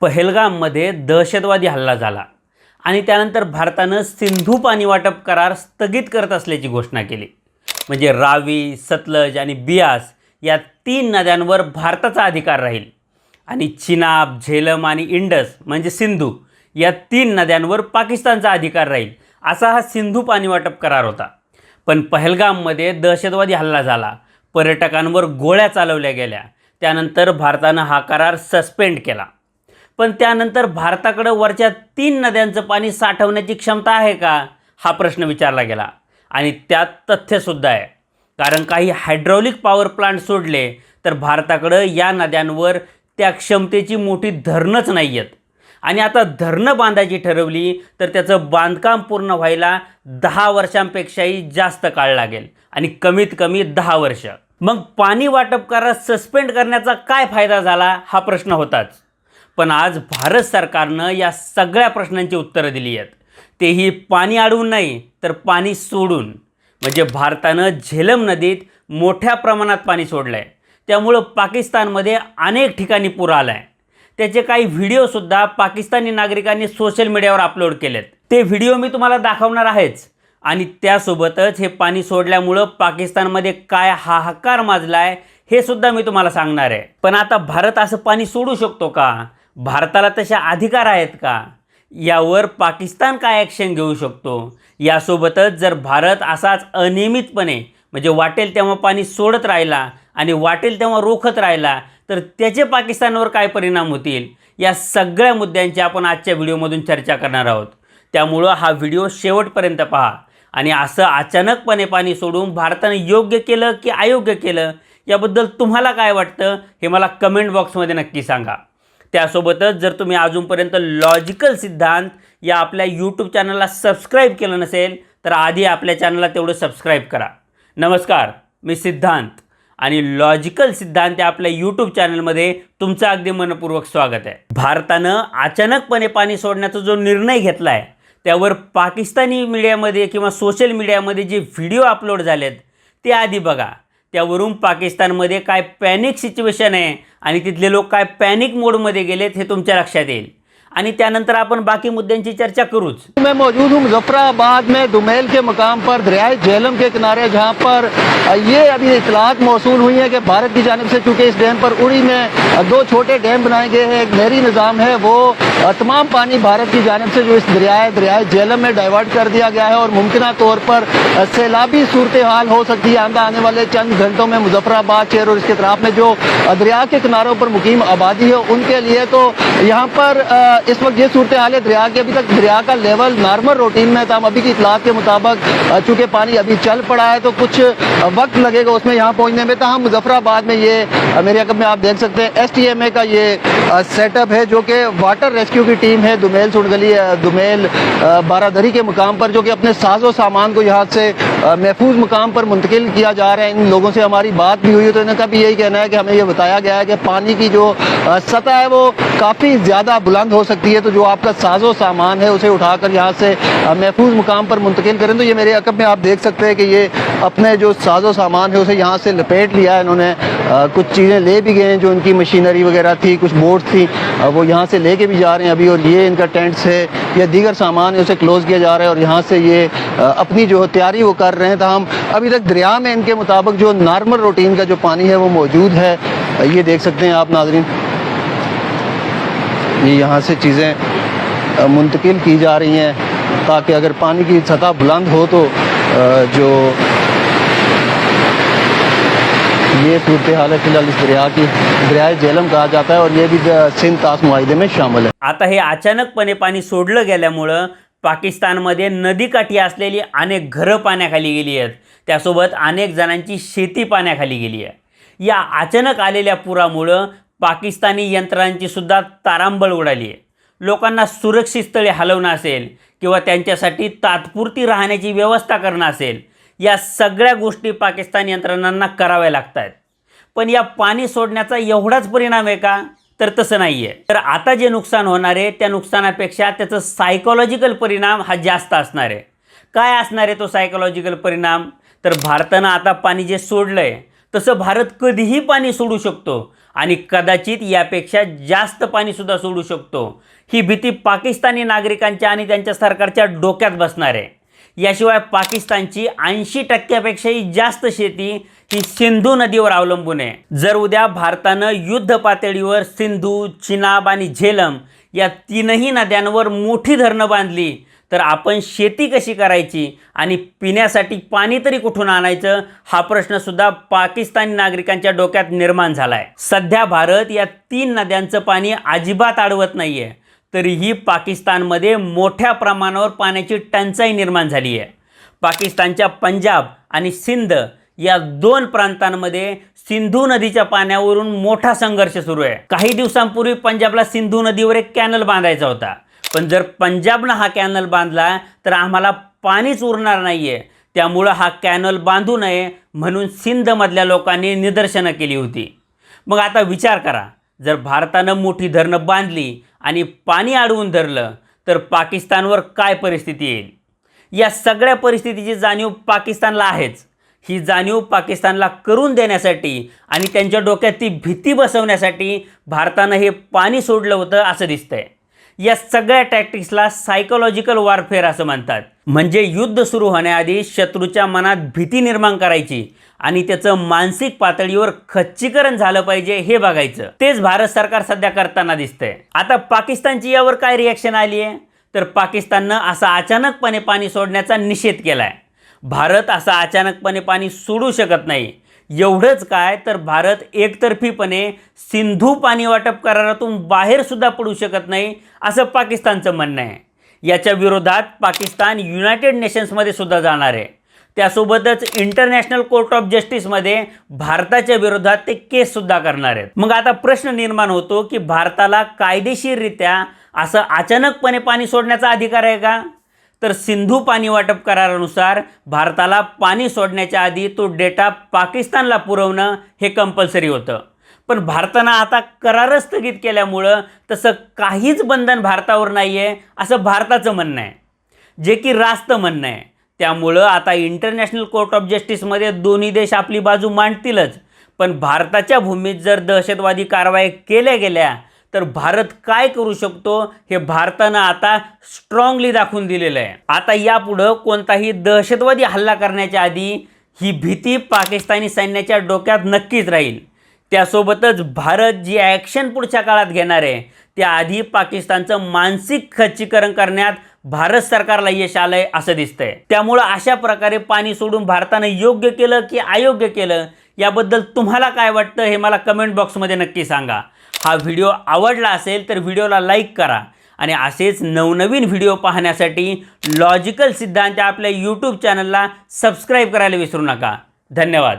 पहलगाममध्ये दहशतवादी हल्ला झाला आणि त्यानंतर भारतानं सिंधू पाणी वाटप करार स्थगित करत असल्याची घोषणा केली. म्हणजे रावी सतलज आणि बियास या तीन नद्यांवर भारताचा अधिकार राहील. आणि चिनाब झेलम आणि इंडस म्हणजे सिंधू या तीन नद्यांवर पाकिस्तानचा अधिकार राहील असा हा सिंधू पाणी वाटप करार होता. पण पहलगाममध्ये दहशतवादी हल्ला झाला. पर्यटकांवर गोळ्या चालवल्या गेल्या. त्यानंतर भारतानं हा करार सस्पेंड केला. पण त्यानंतर भारताकडं वरच्या तीन नद्यांचं पाणी साठवण्याची क्षमता आहे का? हा प्रश्न विचारला गेला. आणि त्यात तथ्यसुद्धा आहे. कारण काही हायड्रॉलिक पॉवर प्लांट सोडले तर भारताकडं या नद्यांवर त्या क्षमतेची मोठी धरणंच नाही आहेत आणि आता धरणं बांधायची ठरवली तर त्याचं बांधकाम पूर्ण व्हायला दहा वर्षांपेक्षाही जास्त काळ लागेल. आणि कमीत कमी दहा वर्ष. मग पाणी वाटप करार सस्पेंड करण्याचा काय फायदा झाला? हा प्रश्न होताच. पण आज भारत सरकारनं या सगळ्या प्रश्नांची उत्तरं दिली आहेत. तेही पाणी अडवून नाही तर पाणी सोडून. म्हणजे भारतानं झेलम नदीत मोठ्या प्रमाणात पाणी सोडलं आहे त्यामुळं पाकिस्तानमध्ये अनेक ठिकाणी पूर आला आहे त्याचे काही व्हिडिओसुद्धा पाकिस्तानी नागरिकांनी सोशल मीडियावर अपलोड केलेत. ते व्हिडिओ मी तुम्हाला दाखवणार आहेच. आणि त्यासोबतच हे पाणी सोडल्यामुळं पाकिस्तानमध्ये काय हाहाकार माजला आहे हे सुद्धा मी तुम्हाला सांगणार आहे. पण आता भारत असं पाणी सोडू शकतो का? भारताला तशा अधिकार आहेत का? यावर पाकिस्तान काय ॲक्शन घेऊ शकतो? यासोबतच जर भारत असाच अनियमितपणे म्हणजे वाटेल तेव्हा पाणी सोडत राहिला आणि वाटेल तेव्हा रोखत राहिला तर त्याचे पाकिस्तानवर काय परिणाम होतील? या सगळ्या मुद्द्यांची आपण आजच्या व्हिडिओमधून चर्चा करणार आहोत. त्यामुळं हा व्हिडिओ शेवटपर्यंत पहा. आणि असं अचानकपणे पाणी सोडून भारतानं योग्य केलं की अयोग्य केलं? याबद्दल तुम्हाला काय वाटतं? हे मला कमेंट बॉक्समध्ये नक्की सांगा. त्यासोबतच जर तुम्ही अजूनपर्यंत लॉजिकल सिद्धांत या आपल्या यूट्यूब चॅनलला सबस्क्राईब केलं नसेल तर आधी आपल्या चॅनलला तेवढं सबस्क्राईब करा. नमस्कार मी सिद्धांत आणि लॉजिकल सिद्धांत या आपल्या यूट्यूब चॅनलमध्ये तुमचं अगदी मनपूर्वक स्वागत आहे. भारतानं अचानकपणे पाणी सोडण्याचा जो निर्णय घेतला आहे त्यावर पाकिस्तानी मीडियामध्ये किंवा सोशल मीडियामध्ये जे व्हिडिओ अपलोड झालेत ते आधी बघा. त्यावरून पाकिस्तानमध्ये काय पॅनिक सिच्युएशन आहे आणि तिथले लोक काय पॅनिक मोडमध्ये गेलेत हे तुमच्या लक्षात येईल. आणि त्यानंतर आपण बाकी मुद्द्यांची चर्चा करूच. मैं मौजूद हूँ मुजफ्फराबाद में दुमेल के मुकाम पर दरियाए झेलम के किनारे, जहाँ पर ये अभी इतलात मौसू हुई है कि भारत की जानब से चूँकि इस डैम पर उड़ी में दो छोटे डैम बनाए गए हैं। एक नहरी निज़ाम है, वो तमाम पानी भारत की जानब से जो इस दरियाए दरियाए झेलम में डाइवर्ट कर दिया गया है और मुमकिन तौर पर सैलाबी सूरत हाल हो सकती है। आंदा आने वाले चंद घंटों में मुजफ्फराबाद शहर और इसके अतराफ में जो दरिया के किनारों पर मुकीम आबादी है, उनके लिए तो यहाँ पर इस वक्त ये सूरत हाल है दरिया की। अभी तक दरिया का लेवल नॉर्मल रूटीन में था। अभी की इतलात के मुताबिक चूँकि पानी अभी चल पड़ा है तो कुछ वक्त लगेगा उसमें यहाँ पहुँचने में। तहाँ मुजफ्फराबाद में ये मेरे अकब में आप देख सकते हैं एस टी एम ए का ये सेटअप है जो कि वाटर रेस्क्यू की टीम है दुमेल सुनगली अ, दुमेल बारादरी के मुकाम पर जो कि अपने साजो सामान को यहाँ से महफूज मुकाम पर मुंतकिल किया जा रहा है। इन लोगों से हमारी बात भी हुई है तो इनका भी यही कहना है कि हमें ये बताया गया है कि पानी की जो सतह है, वो काफ़ी ज़्यादा बुलंद हो सकती है। तो जो आपका साजो सामान है, उसे उठाकर यहाँ से महफूज मुकाम पर मुंतकिल करें। तो ये मेरे अकब में आप देख सकते हैं कि ये अपने जो साजो सामान है, उसे यहाँ से लपेट लिया है। इन्होंने कुछ चीज़ें ले भी गए हैं, जो इनकी मशीनरी वगैरह थी, कुछ बोर्ड थी वो यहाँ से लेके भी जा रहे हैं अभी। और ये इनका टेंट्स है, या दीगर सामान है, उसे क्लोज़ किया जा रहा है। और यहाँ से ये अपनी जो तैयारी वो कर रहे हैं ताहम अभी तक दरिया में इनके मुताबिक जो नॉर्मल रूटीन का जो पानी है, वो मौजूद है। ये देख सकते हैं आप, नाजरीन। ये यहाँ से चीज़ें मुंतकिल की जा रही हैं ताकि अगर पानी की सतह बुलंद हो तो जो ये सूरत हाल है फ़िलहाल इस दरिया की, दरियाए झेलम कहा जाता है और ये भी सिंध तास मुआदे में शामिल है। आता हे, अचानकपणे पाणी सोडलं गेल्यामुळं पाकिस्तानमध्ये नदीकाठी असलेली अनेक घरं पाण्याखाली गेली आहेत. त्यासोबत अनेक जणांची शेती पाण्याखाली गेली आहे. या अचानक आलेल्या पुरामुळं पाकिस्तानी यंत्रणांची सुद्धा तारांबळ उडाली आहे. लोकांना सुरक्षित स्थळे हलवणं असेल किंवा त्यांच्यासाठी तात्पुरती राहण्याची व्यवस्था करणं असेल या सगळ्या गोष्टी पाकिस्तान यंत्रणांना कराव्या लागत आहेत पण या पाणी सोडण्याचा एवढाच परिणाम आहे का? तर तसं नाही आहे तर आता जे नुकसान होणार आहे त्या नुकसानापेक्षा त्याचं सायकोलॉजिकल परिणाम हा जास्त असणार आहे. काय असणार आहे तो सायकोलॉजिकल परिणाम? तर भारतानं आता पाणी जे सोडलं आहे तसं भारत कधीही पाणी सोडू शकतो आणि कदाचित यापेक्षा जास्त पाणीसुद्धा सोडू शकतो. ही भीती पाकिस्तानी नागरिकांच्या आणि त्यांच्या सरकारच्या डोक्यात बसणार आहे. याशिवाय पाकिस्तानची ऐंशी टक्क्यापेक्षाही जास्त शेती ही सिंधू नदीवर अवलंबून आहे. जर उद्या भारतानं युद्ध पातळीवर सिंधू चिनाब आणि झेलम या तीनही नद्यांवर मोठी धरणं बांधली तर आपण शेती कशी करायची आणि पिण्यासाठी पाणी तरी कुठून आणायचं हा प्रश्नसुद्धा पाकिस्तानी नागरिकांच्या डोक्यात निर्माण झाला आहे सध्या भारत या तीन नद्यांचं पाणी अजिबात अडवत नाही आहे तरीही पाकिस्तानमध्ये मोठ्या प्रमाणावर पाण्याची टंचाई निर्माण झाली आहे. पाकिस्तानच्या पंजाब आणि सिंध या दोन प्रांतांमध्ये सिंधू नदीच्या पाण्यावरून मोठा संघर्ष सुरू आहे. काही दिवसांपूर्वी पंजाबला सिंधू नदीवर एक कॅनल बांधायचा होता. पण जर पंजाबनं हा कॅनल बांधला तर आम्हाला पाणीच उरणार नाही आहे त्यामुळं हा कॅनल बांधू नये म्हणून सिंधमधल्या लोकांनी निदर्शनं केली होती. मग आता विचार करा. जर भारतानं मोठी धरणं बांधली आणि पाणी अडवून धरलं तर पाकिस्तानवर काय परिस्थिती येईल? या सगळ्या परिस्थितीची जाणीव पाकिस्तानला आहेच. ही जाणीव पाकिस्तानला करून देण्यासाठी आणि त्यांच्या डोक्यात ती भीती बसवण्यासाठी भारतानं हे पाणी सोडलं होतं असं दिसतंय. या सगळ्या टॅक्टिक्सला सायकोलॉजिकल वॉरफेअर असं म्हणतात. म्हणजे युद्ध सुरू होण्याआधी शत्रूच्या मनात भीती निर्माण करायची आणि त्याचं मानसिक पातळीवर खच्चीकरण झालं पाहिजे हे बघायचं. तेच भारत सरकार सध्या करताना दिसतंय. आता पाकिस्तानची यावर काय रिॲक्शन आली आहे तर पाकिस्ताननं असा अचानकपणे पाणी सोडण्याचा निषेध केला आहे भारत असा अचानकपणे पाणी सोडू शकत नाही. एवढंच काय तर भारत एकतर्फीपणे सिंधू पाणी वाटप करारातून बाहेरसुद्धा पडू शकत नाही असं पाकिस्तानचं म्हणणं आहे. याच्या विरोधात पाकिस्तान युनायटेड नेशन्समध्ये सुद्धा जाणार आहे. त्यासोबतच इंटरनॅशनल कोर्ट ऑफ जस्टिसमध्ये भारताच्या विरोधात ते केससुद्धा करणार आहेत. मग आता प्रश्न निर्माण होतो की भारताला कायदेशीररित्या असं अचानकपणे पाणी सोडण्याचा अधिकार आहे का? तर सिंधू पाणी वाटप करारानुसार भारताला पाणी सोडण्याच्या आधी तो डेटा पाकिस्तानला पुरवणं हे कंपल्सरी होतं. पण भारतानं आता करारच स्थगित केल्यामुळं तसं काहीच बंधन भारतावर नाही आहे असं भारताचं म्हणणं आहे. जे की रास्त म्हणणं आहे. त्यामुळं आता इंटरनॅशनल कोर्ट ऑफ जस्टिसमध्ये दोन्ही देश आपली बाजू मांडतीलच. पण भारताच्या भूमीत जर दहशतवादी कारवाई केल्या गेल्या तर भारत काय करू शकतो हे भारतानं आता स्ट्रॉंगली दाखवून दिलेलं आहे. आता यापुढं कोणताही दहशतवादी हल्ला करण्याच्या आधी ही भीती पाकिस्तानी सैन्याच्या डोक्यात नक्कीच राहील. त्यासोबतच भारत जी ॲक्शन पुढच्या काळात घेणार आहे त्याआधी पाकिस्तानचं मानसिक खच्चीकरण करण्यात भारत सरकारला यश आलंय असं दिसतंय. त्यामुळं अशा प्रकारे पाणी सोडून भारतानं योग्य केलं की अयोग्य केलं याबद्दल तुम्हाला काय वाटतं हे मला कमेंट बॉक्समध्ये नक्की सांगा. हा व्हिडिओ आवडला असेल तर व्हिडिओला लाईक करा आणि असेच नवनवीन व्हिडिओ पाहण्यासाठी लॉजिकल सिद्धांत आपल्या यूट्यूब चॅनलला सबस्क्राईब करायला विसरू नका. धन्यवाद.